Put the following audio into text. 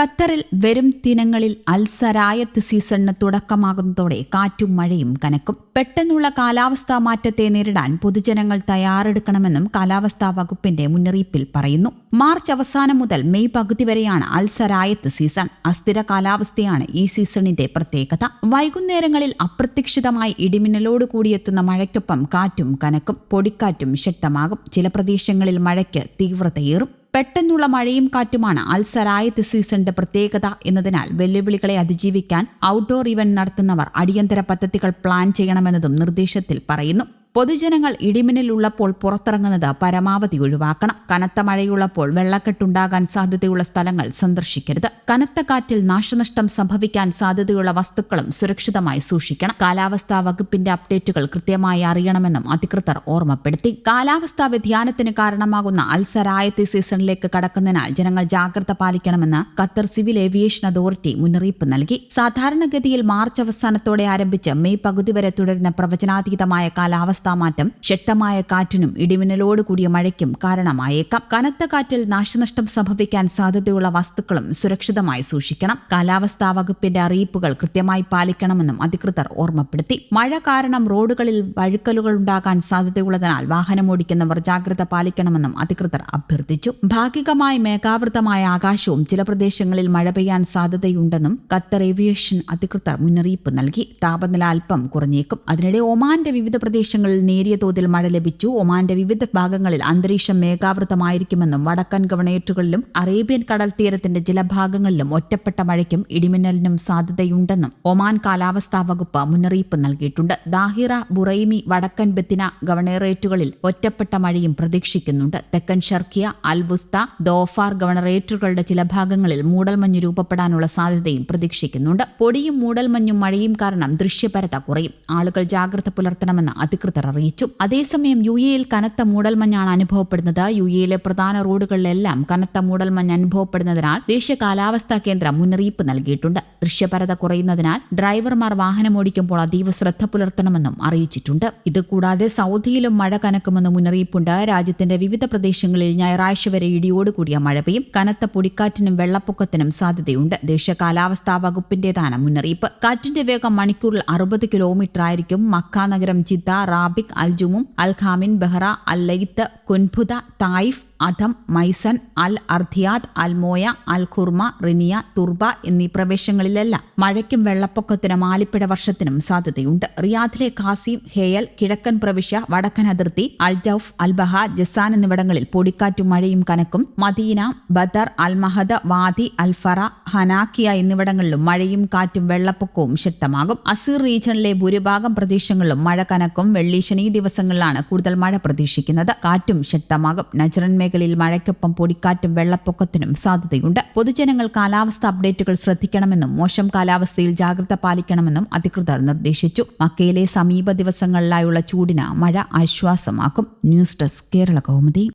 ഖത്തറിൽ വരും ദിനങ്ങളിൽ അൽസരായത്ത് സീസണിന് തുടക്കമാകുന്നതോടെ കാറ്റും മഴയും കനക്കും. പെട്ടെന്നുള്ള കാലാവസ്ഥാ മാറ്റത്തെ നേരിടാൻ പൊതുജനങ്ങൾ തയ്യാറെടുക്കണമെന്നും കാലാവസ്ഥാ വകുപ്പിന്റെ മുന്നറിയിപ്പിൽ പറയുന്നു. മാർച്ച് അവസാനം മുതൽ മെയ് പകുതി വരെയാണ് അൽസരായത്ത് സീസൺ. അസ്ഥിര കാലാവസ്ഥയാണ് ഈ സീസണിന്റെ പ്രത്യേകത. വൈകുന്നേരങ്ങളിൽ അപ്രതീക്ഷിതമായി ഇടിമിന്നലോട് കൂടിയെത്തുന്ന മഴയ്ക്കൊപ്പം കാറ്റും കനക്കും. പൊടിക്കാറ്റും ശക്തമാകും. ചില പ്രദേശങ്ങളിൽ മഴയ്ക്ക് തീവ്രതയേറും പെട്ടെന്നുള്ള മഴയും കാറ്റുമാണ് അൽസരായത്ത് സീസണിന്റെ പ്രത്യേകത എന്നതിനാൽ വെല്ലുവിളികളെ അതിജീവിക്കാൻ ഔട്ട്ഡോർ ഇവന്റ് നടത്തുന്നവർ അടിയന്തര പദ്ധതികൾ പ്ലാൻ ചെയ്യണമെന്നതും നിർദ്ദേശത്തിൽ പറയുന്നു. പൊതുജനങ്ങൾ ഇടിമിന്നലുള്ളപ്പോൾ പുറത്തിറങ്ങുന്നത് പരമാവധി ഒഴിവാക്കണം. കനത്ത മഴയുള്ളപ്പോൾ വെള്ളക്കെട്ടുണ്ടാകാൻ സാധ്യതയുള്ള സ്ഥലങ്ങൾ സന്ദർശിക്കരുത്. കനത്ത കാറ്റിൽ നാശനഷ്ടം സംഭവിക്കാൻ സാധ്യതയുള്ള വസ്തുക്കളും സുരക്ഷിതമായി സൂക്ഷിക്കണം. കാലാവസ്ഥാ വകുപ്പിന്റെ അപ്ഡേറ്റുകൾ കൃത്യമായി അറിയണമെന്നും അധികൃതർ ഓർമ്മപ്പെടുത്തി. കാലാവസ്ഥാ വ്യതിയാനത്തിന് കാരണമാകുന്ന അൽസരായത്തി സീസണിലേക്ക് കടക്കുന്നതിനാൽ ജനങ്ങൾ ജാഗ്രത പാലിക്കണമെന്ന് ഖത്തർ സിവിൽ ഏവിയേഷൻ അതോറിറ്റി മുന്നറിയിപ്പ് നൽകി. സാധാരണഗതിയിൽ മാർച്ച് അവസാനത്തോടെ ആരംഭിച്ച് മെയ് പകുതി വരെ തുടരുന്ന പ്രവചനാതീതമായ കാലാവസ്ഥ കാലാവസ്ഥാ മാറ്റം ശക്തമായ കാറ്റിനും ഇടിമിന്നലോട് കൂടിയ മഴയ്ക്കും കാരണമായേക്കാം. കനത്ത കാറ്റിൽ നാശനഷ്ടം സംഭവിക്കാൻ സാധ്യതയുള്ള വസ്തുക്കളും സുരക്ഷിതമായി സൂക്ഷിക്കണം. കാലാവസ്ഥാ വകുപ്പിന്റെ അറിയിപ്പുകൾ കൃത്യമായി പാലിക്കണമെന്നും അധികൃതർ ഓർമ്മപ്പെടുത്തി. മഴ കാരണം റോഡുകളിൽ വഴുക്കലുകൾ ഉണ്ടാകാൻ സാധ്യതയുള്ളതിനാൽ വാഹനമോടിക്കുന്നവർ ജാഗ്രത പാലിക്കണമെന്നും അധികൃതർ അഭ്യർത്ഥിച്ചു. ഭാഗികമായി മേഘാവൃതമായ ആകാശവും ചില പ്രദേശങ്ങളിൽ മഴ പെയ്യാൻ സാധ്യതയുണ്ടെന്നും ഖത്തർ ഏവിയേഷൻ അധികൃതർ മുന്നറിയിപ്പ് നൽകി. താപനില അല്പം കുറഞ്ഞേക്കും. അതിനിടെ ഒമാന്റെ വിവിധ പ്രദേശങ്ങളിൽ പ്രദേശങ്ങളിൽ നേരിയ തോതിൽ മഴ ലഭിച്ചു. ഒമാന്റെ വിവിധ ഭാഗങ്ങളിൽ അന്തരീക്ഷം മേഘാവൃതമായിരിക്കുമെന്നും വടക്കൻ ഗവണേറ്റുകളിലും അറേബ്യൻ കടൽ തീരത്തിന്റെ ചില ഭാഗങ്ങളിലും ഒറ്റപ്പെട്ട മഴയ്ക്കും ഇടിമിന്നലിനും സാധ്യതയുണ്ടെന്നും ഒമാൻ കാലാവസ്ഥാ വകുപ്പ് മുന്നറിയിപ്പ് നൽകിയിട്ടുണ്ട്. ദാഹിറ ബുറൈമി വടക്കൻ ബത്തിന ഗവർണറേറ്റുകളിൽ ഒറ്റപ്പെട്ട മഴയും പ്രതീക്ഷിക്കുന്നുണ്ട്. തെക്കൻ ഷർക്കിയ അൽബുസ്ത ദോഫാർ ഗവർണറേറ്റുകളുടെ ചില ഭാഗങ്ങളിൽ മൂടൽമഞ്ഞ് രൂപപ്പെടാനുള്ള സാധ്യതയും പ്രതീക്ഷിക്കുന്നുണ്ട്. പൊടിയും മൂടൽമഞ്ഞും മഴയും കാരണം ദൃശ്യപരത കുറയും. ആളുകൾ ജാഗ്രത പുലർത്തണമെന്ന് അധികൃതർ അറിയിച്ചു. അതേസമയം യു എയിൽ കനത്ത മൂടൽമഞ്ഞാണ് അനുഭവപ്പെടുന്നത്. യു എയിലെ പ്രധാന റോഡുകളിലെല്ലാം കനത്ത മൂടൽമഞ്ഞ് അനുഭവപ്പെടുന്നതിനാൽ ദേശീയ കാലാവസ്ഥാ കേന്ദ്രം മുന്നറിയിപ്പ് നൽകിയിട്ടുണ്ട്. ദൃശ്യപരത കുറയുന്നതിനാൽ ഡ്രൈവർമാർ വാഹനമോടിക്കുമ്പോൾ അതീവ ശ്രദ്ധ പുലർത്തണമെന്നും അറിയിച്ചിട്ടുണ്ട്. ഇതുകൂടാതെ സൗദിയിലും മഴ കനക്കുമെന്ന് മുന്നറിയിപ്പുണ്ട്. രാജ്യത്തിന്റെ വിവിധ പ്രദേശങ്ങളിൽ ഞായറാഴ്ച വരെ ഇടിയോടുകൂടിയ മഴ പെയ്യും കനത്ത പൊടിക്കാറ്റിനും വെള്ളപ്പൊക്കത്തിനും സാധ്യതയുണ്ട്. ദേശീയ കാലാവസ്ഥാ വകുപ്പിന്റേതാണ് മുന്നറിയിപ്പ്. കാറ്റിന്റെ വേഗം മണിക്കൂറിൽ അറുപത് കിലോമീറ്റർ ആയിരിക്കും മക്ക നഗരം Jeddah Rabigh Al Jumum Al Kamil Bahra Al Qunfudhah Taif Adham Maysan Al Ardiyat Al Moya Al Khurma Raniyah Turabah എന്നീ പ്രവേശങ്ങളിലല്ല മഴയ്ക്കും വെള്ളപ്പൊക്കത്തിനും ആലിപ്പിട വർഷത്തിനും സാധ്യതയുണ്ട്. റിയാദിലെ ഖാസിം ഹേയൽ കിഴക്കൻ പ്രവിശ്യ വടക്കൻ അതിർത്തി അൽ ജൌഫ് അൽബഹ ജസാൻ എന്നിവിടങ്ങളിൽ പൊടിക്കാറ്റും മഴയും കനക്കും. മദീന ബദർ അൽ മഹദ വാദി അൽഫറ ഹനാക്കിയ എന്നിവിടങ്ങളിലും മഴയും കാറ്റും വെള്ളപ്പൊക്കവും ശക്തമാകും. അസീർ റീജിയണിലെ ഭൂരിഭാഗം പ്രദേശങ്ങളിലും മഴ കനക്കും. വെള്ളി ശനി ദിവസങ്ങളിലാണ് കൂടുതൽ മഴ പ്രതീക്ഷിക്കുന്നത്. കാറ്റും ശക്തമാകും. നജറൻ മേഖലയിൽ മഴയ്ക്കൊപ്പം പൊടിക്കാറ്റും വെള്ളപ്പൊക്കത്തിനും സാധ്യതയുണ്ട്. പൊതുജനങ്ങൾ കാലാവസ്ഥ അപ്ഡേറ്റുകൾ ശ്രദ്ധിക്കണമെന്നും മോശം കാലാവസ്ഥയിൽ ജാഗ്രത പാലിക്കണമെന്നും അധികൃതർ നിർദ്ദേശിച്ചു. മക്കയിലെ സമീപ ദിവസങ്ങളിലായുള്ള ചൂടിന് മഴ ആശ്വാസമാക്കും. News desk Kerala Kaumudi.